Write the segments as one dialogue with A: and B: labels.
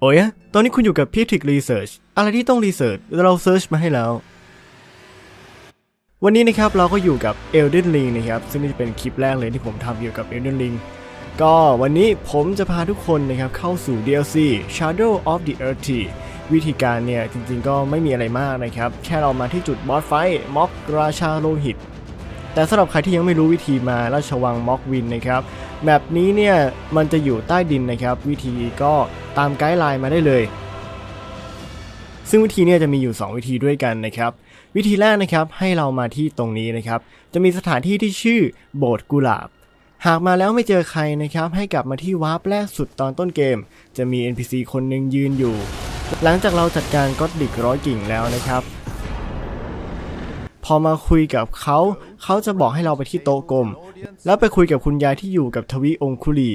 A: โอ้ยตอนนี้คุณอยู่กับ p i t r i c Research อะไรที่ต้องรีเสิร์ชเราเซิร์ชมาให้แล้ว วันนี้นะครับเราก็อยู่กับ Elden Ring นะครับ ซึ่งนี่จะเป็นคลิปแรกเลยที่ผมทำเกี่ยวกับ Elden Ring ก็วันนี้ผมจะพาทุกคนนะครับเข้าสู่ DLC Shadow of the Earth วิธีการเนี่ยจริงๆก็ไม่มีอะไรมากนะครับ แค่เรามาที่จุดบอสไฟม็อกราชาโลหิต แต่สำหรับใครที่ยังไม่รู้วิธีมาราชวังม็อกวินนะครับแบบนี้เนี่ยมันจะอยู่ใต้ดินนะครับ วิธีก็ ตามไกด์ไลน์มาได้เลย ซึ่งวิธีเนี่ยจะมีอยู่ 2 วิธีด้วยกันนะครับ วิธีแรกนะครับให้เรามาที่ตรงนี้นะครับ จะมีสถานที่ที่ชื่อโบสถ์กุหลาบ หากมาแล้วไม่เจอใครนะครับ ให้กลับมาที่วาร์ปแรกสุดตอนต้นเกม จะมี NPC คนหนึ่งยืนอยู่ หลังจากเราจัดการก็อดดิกร้อยกิ่งแล้วนะครับพอมาคุยกับเขา เขาจะบอกให้เราไปที่โต๊ะกลม แล้วไปคุยกับคุณยายที่อยู่กับทวีองคุลี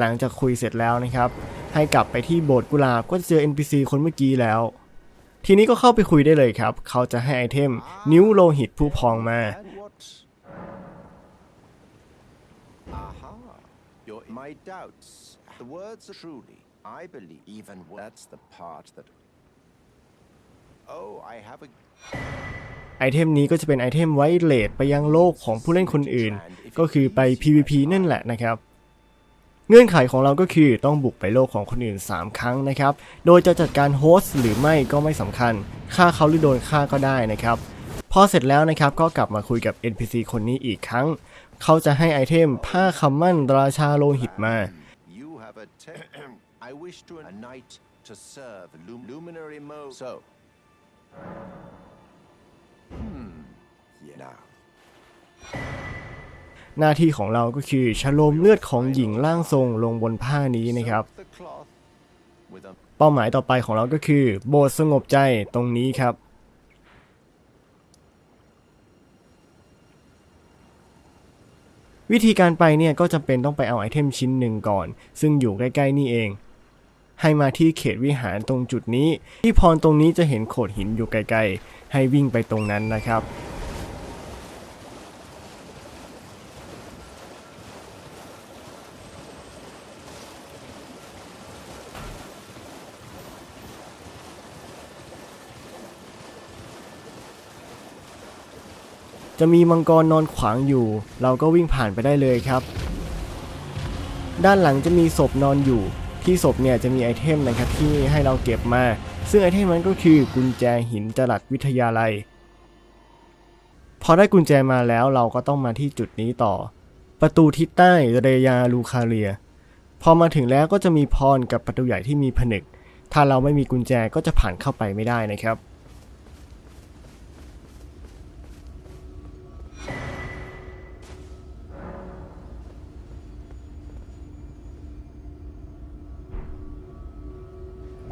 A: หลังจากคุยเสร็จแล้วนะครับ ให้กลับไปที่โบสถ์กุหลาบก็จะเจอ NPC คนเมื่อกี้แล้ว ทีนี้ก็เข้าไปคุยได้เลยครับ เขาจะให้ไอเทมนิ้วโลหิตผู้พองมา
B: my doubts. The words are truly. I believe. Even that's the part that. Oh, I have a.
A: ไอเทมนี้ก็จะเป็นไอเทมไว้เลดไปยังโลกของผู้เล่นคนอื่น ก็คือไป PVP นั่นแหละนะครับ เงื่อนไขของเราก็คือต้องบุกไปโลกของคนอื่น 3 ครั้งนะครับ โดยจะจัดการโฮสต์หรือไม่ก็ไม่สำคัญ ฆ่าเขาหรือโดนฆ่าก็ได้นะครับ พอเสร็จแล้วนะครับก็กลับมาคุยกับ NPC คนนี้อีกครั้ง เขาจะให้ไอเทมผ้าคำมั่นราชาโลหิตมา
B: I wish to a knight to serve lum- luminary mo. So. Hmm. Yeah. Now.
A: หน้าที่ของเราก็คือชโลมเลือดของหญิงร่างทรงลงบนผ้านี้นะครับ เป้าหมายต่อไปของเราก็คือ โบสถ์สงบใจตรงนี้ครับวิธีการไปเนี่ยก็จำเป็นต้องไปเอาไอเทมชิ้นหนึ่งก่อน ซึ่งอยู่ใกล้ๆนี่เอง ให้มาที่เขตวิหารตรงจุดนี้ ที่พรตรงนี้จะเห็นโขดหินอยู่ไกลๆ ให้วิ่งไปตรงนั้นนะครับ จะมีมังกรนอนขวางอยู่ เราก็วิ่งผ่านไปได้เลยครับ ด้านหลังจะมีศพนอนอยู่ ที่ศพเนี่ยจะมีไอเทมนะครับที่ให้เราเก็บมา ซึ่งไอเทมนั้นก็คือกุญแจหินจรัสวิทยาลัย พอได้กุญแจมาแล้วเราก็ต้องมาที่จุดนี้ต่อ ประตูทิศใต้เรยาลูคาเรีย พอมาถึงแล้วก็จะมีพรกับประตูใหญ่ที่มีผนึก ถ้าเราไม่มีกุญแจก็จะผ่านเข้าไปไม่ได้นะครับ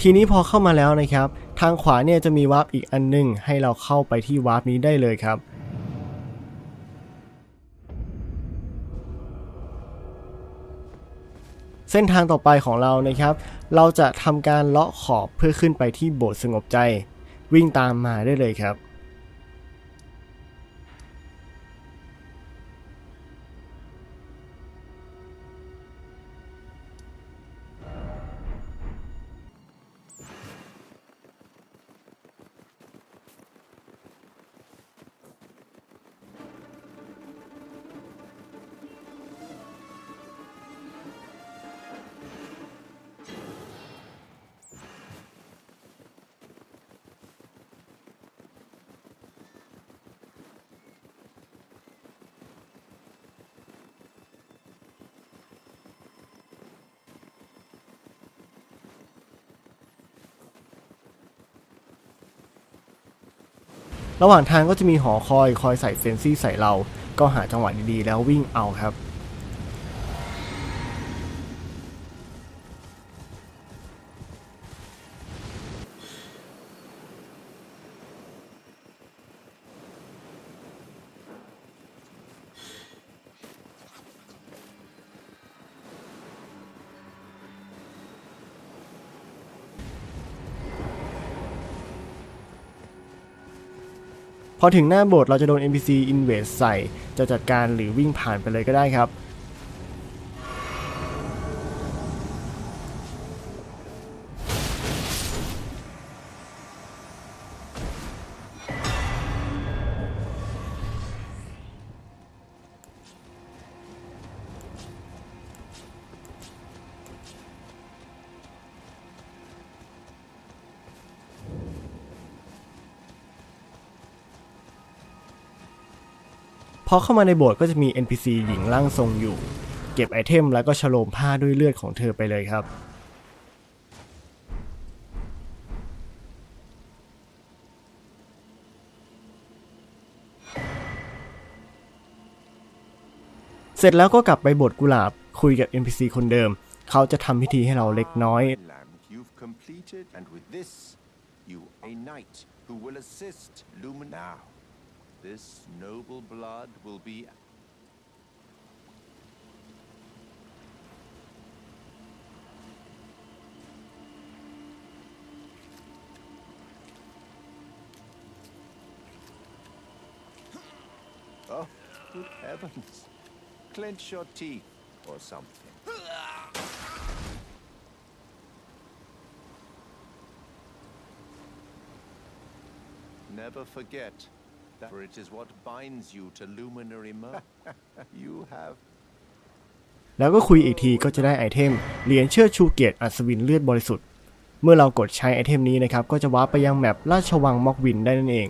A: ทีนี้พอเข้ามาแล้วนะครับ ทางขวาเนี่ยจะมีวาร์ปอีกอันหนึง ให้เราเข้าไปที่วาร์ปนี้ได้เลยครับเส้นทางต่อไปของเรานะครับ เราจะทำการเลาะขอบเพื่อขึ้นไปที่โบสถ์สงบใจ วิ่งตามมาได้เลยครับ ระหว่างทางก็จะมีหอคอยคอยใส่เฟนซี่ใส่เรา ก็หาจังหวะดีๆ แล้ววิ่งเอาครับ พอถึงหน้าโบสถ์เราจะโดน NPC invade ใส่ จะจัดการหรือวิ่งผ่านไปเลยก็ได้ครับ พอเข้ามาในโบสถ์ก็จะมี NPC หญิงร่างทรงอยู่ เก็บไอเทมแล้วก็ฉโลมผ้าด้วยเลือดของเธอไปเลยครับ เสร็จแล้วก็กลับไปโบสถ์กุหลาบคุยกับ NPC คนเดิม เขาจะทำพิธีให้เราเล็กน้อย
B: completed, and with this, you a knight who will assist Lumin. This noble blood will be. Oh, good heavens. Clench your teeth or something. Never forget that for it is what binds you to luminary mer. you have
A: แล้วก็คุยอีกทีก็จะได้ไอเทมเหรียญเชื่อชูเกียรติอัศวินเลือดบริสุทธิ์ เมื่อเรากดใช้ไอเทมนี้นะครับ ก็จะวาร์ปไปยังแมปราชวังม็อกวินได้นั่นเอง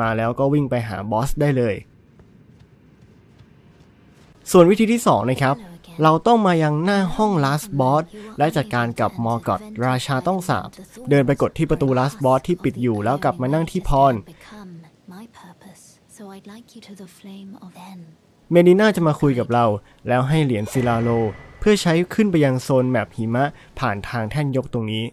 A: มาแล้วก็วิ่งไปหาบอสได้เลย ส่วนวิธีที่ 2 นะครับ เราต้องมายังหน้าห้อง last boss และจัดการกับมอร์กอตราชาต้องสาบ เดินไปกดที่ประตู last boss ที่ปิดอยู่แล้วกลับมานั่งที่พร เมดิน่าจะมาคุยกับเรา แล้วให้เหรียญซิลาโล เพื่อใช้ขึ้นไปยังโซนแมปหิมะผ่านทางแท่นยกตรงนี้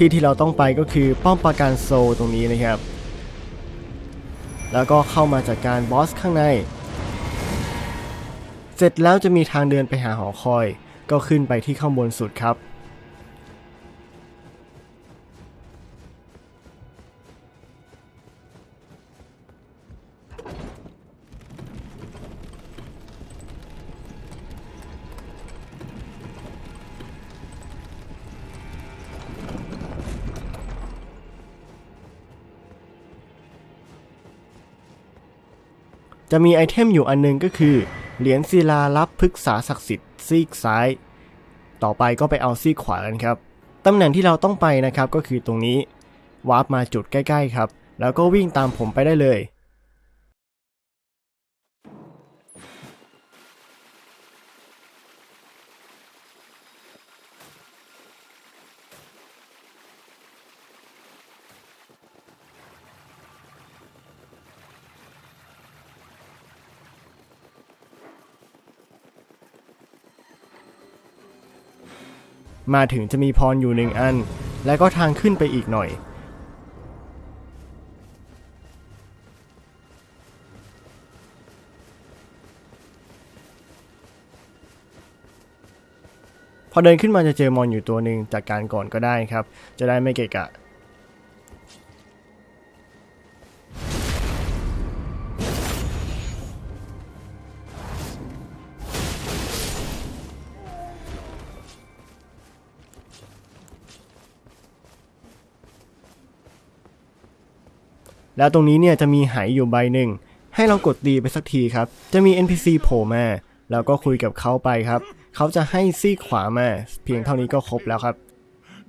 A: ที่ที่เราต้องไปก็คือป้อมปราการโซลตรงนี้นะครับ แล้วก็เข้ามาจัดการบอสข้างใน เสร็จแล้วจะมีทางเดินไปหาหอคอย ก็ขึ้นไปที่ข้างบนสุดครับ จะมีไอเทมอยู่อันหนึงก็คือ เหรียญศิลารับพฤกษาศักดิ์สิทธิ์ซีกซ้าย ต่อไปก็ไปเอาซีกขวากันครับ ตำแหน่งที่เราต้องไปนะครับก็คือตรงนี้ วาร์ปมาจุดใกล้ ๆ ครับ แล้วก็วิ่งตามผมไปได้เลย มาถึงจะมีพรอยู่หนึ่งอัน และก็ทางขึ้นไปอีกหน่อย พอเดินขึ้นมาจะเจอมอนอยู่ตัวหนึ่งจากการก่อนก็ได้ครับ จะได้ไม่เกะกะ แล้วตรงนี้เนี่ยจะมีไหอยู่ใบหนึ่ง ให้เรากดตีไปสักทีครับ จะมี NPC โผล่มา แล้วก็คุยกับเขาไปครับ เขาจะให้ซีกขวามา เพียงเท่านี้ก็ครบแล้วครับ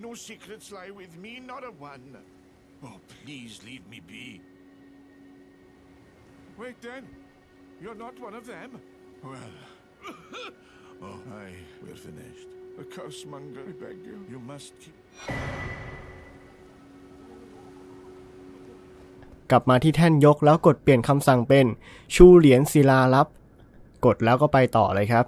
C: No secrets lie with me, not a one. Oh, please leave me be. Wait then. You're not one of them? Well. oh, I. We're finished. The curse monger, I beg you. You must keep.
A: กลับมาที่แท่นยกแล้วกดเปลี่ยนคำสั่งเป็น ชูเหรียญศิลาลับ กดแล้วก็ไปต่อเลยครับ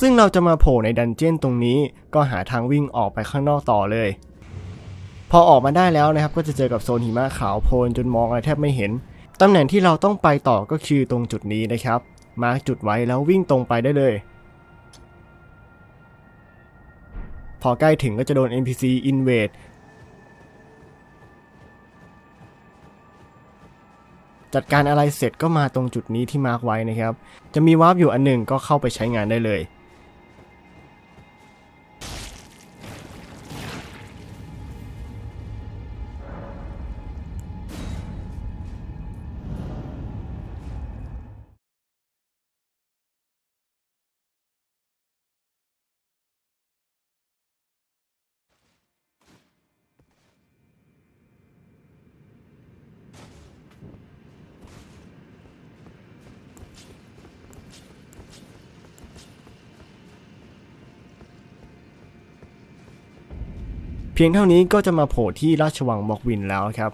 A: ซึ่งเราจะมาโผล่ในดันเจี้ยนตรงนี้ก็หาทางวิ่งออกไปข้างนอกต่อเลย พอออกมาได้แล้วนะครับก็จะเจอกับโซนหิมะขาวโพลนจนมองอะไรแทบไม่เห็น ตำแหน่งที่เราต้องไปต่อก็คือตรงจุดนี้นะครับ มาร์กจุดไว้แล้ววิ่งตรงไปได้เลย พอใกล้ถึงก็จะโดน NPC invade จัดการอะไรเสร็จก็มาตรงจุดนี้ที่มาร์กไว้นะครับ จะมีวาร์ปอยู่อันหนึ่งก็เข้าไปใช้งานได้เลย พียงเท่านี้ก็จะมาโผล่ที่ราชวังบอกวินแล้วครับ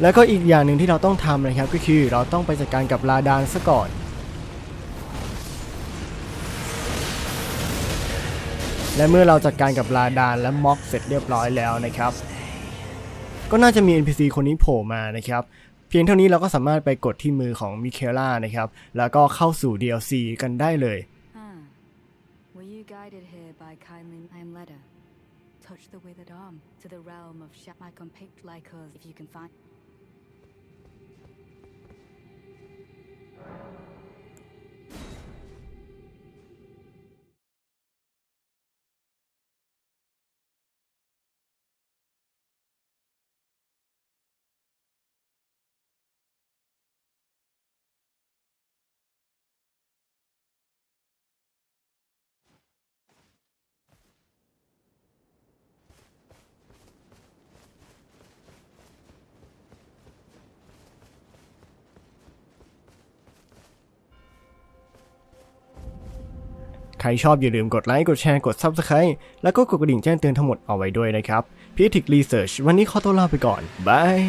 A: แล้วก็อีกอย่างหนึ่งที่เราต้องทำนะครับก็คือเราต้องไปจัดการกับลาดานซะก่อน และเมื่อเราจัดการกับลาดานและม็อกเสร็จเรียบร้อยแล้วนะครับ ก็น่าจะมี NPC คนนี้โผล่มานะครับเพียงเท่านี้เราก็สามารถไปกดที่มือของมิเคล่านะครับแล้วก็เข้าสู่ DLC กันได้เลย
D: guided here by kindly I am Leda. Touch the withered arm to the realm of Shat my like us if you can find
A: ครชอบอย่าลืมกดไลค์ กดแชร์ กด Subscribe แล้วก็กดกระดิ่งแจ้งเตือนทั้งหมดเอาไว้ด้วยนะครับ p i t i c Research วันนี้ขอตัวลาไปก่อนบาย